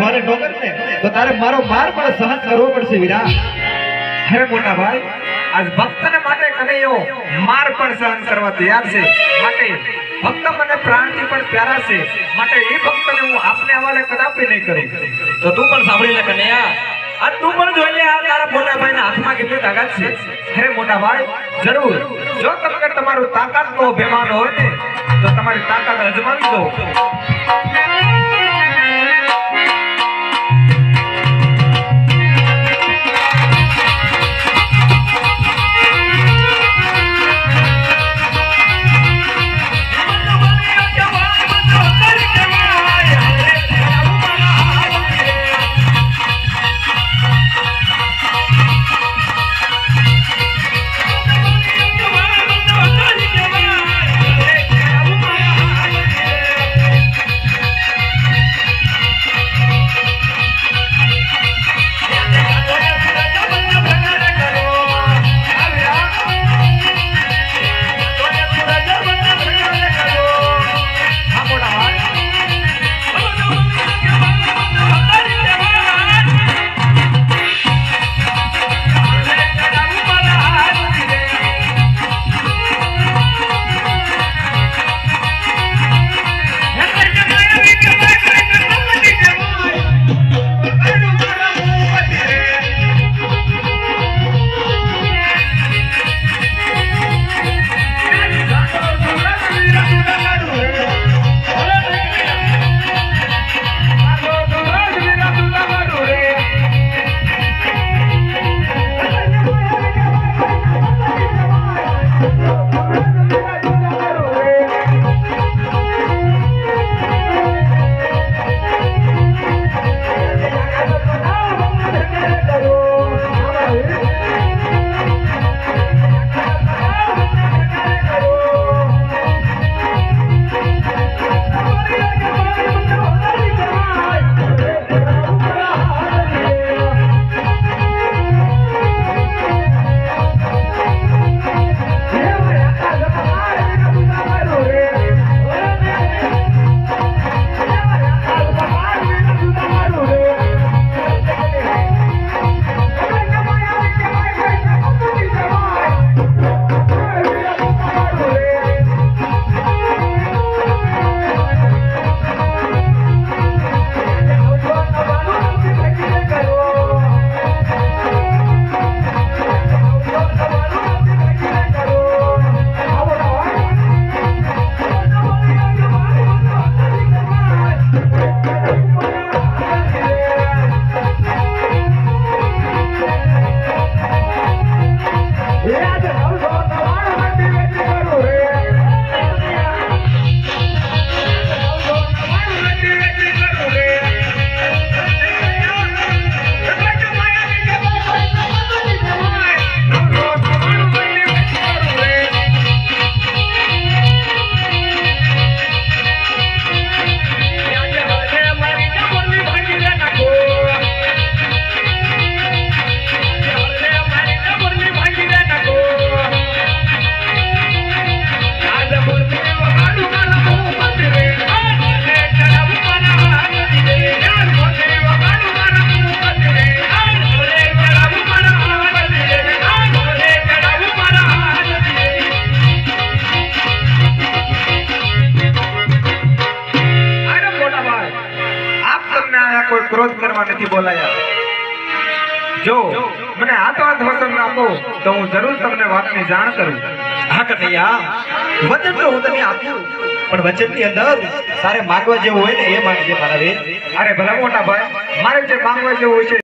મારો તારે મારો માર પણ સહન કરવો પડશે વીરા. હરે મોટા ભાઈ, આજ ભક્ત ને માટે કનૈયો માર પણ સહન કરવા તૈયાર છે. માટે ભક્ત મને પ્રાણથી પણ પ્યારા છે માટે એ ભક્તને હું આપને હવાલે કદાપી નહીં કરું. તો તું પણ સાંભળી લે કન્યા. આ તું પણ જોઈ લે આ તારા મોટા ભાઈના હાથમાં કેટલી તાકાત છે. અરે મોટા ભાઈ જરૂર. જો તમને તમારું તાકાતનો અભિમાન હોય ને, તો તમારી તાકાત અજમાવી દો ક્રોધ કરવા નથી બોલાયા. જો મને હાથો હાથ વસન આપો તો હું જરૂર તમને વાતની જાણ કરું. હા કનૈયા વચન તો હું તને આપ્યું પણ વચનની અંદર તારે માગવા જેવું હોય ને એ માંગજે મારા અરે ભલા મોટા ભાઈ મારે જે માંગવા જેવું હોય છે